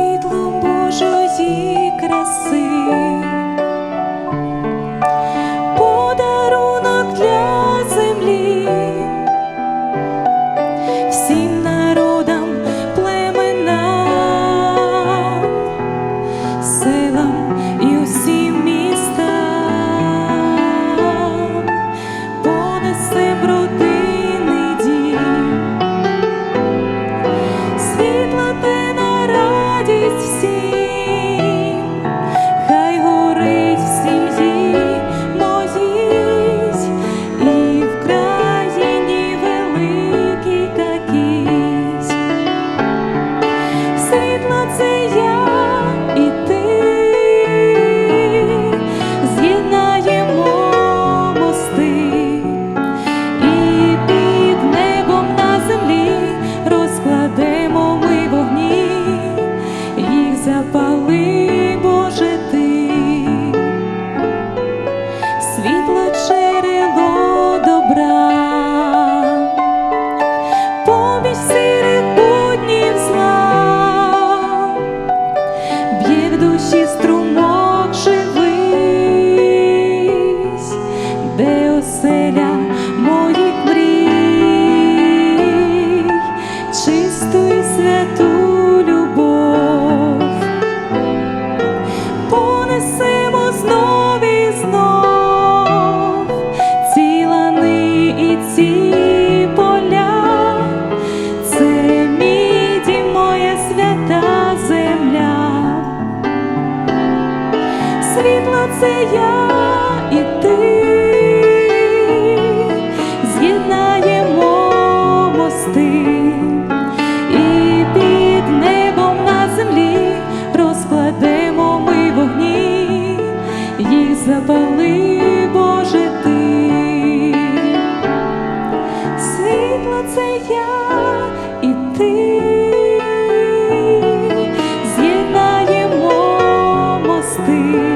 світлом Божої краси, подарунок для землі, всім народам племенам, силам. запали, Боже ти, світло джерело добра, поміж сирих буднів зла, б'є в душі струмок живись, де оселя моїх мрій, чисту і святу. світло це я і ти, з'єднаємо мости. І під небом на землі розкладемо ми вогні, їх запали, ти, світло це я і ти. Ти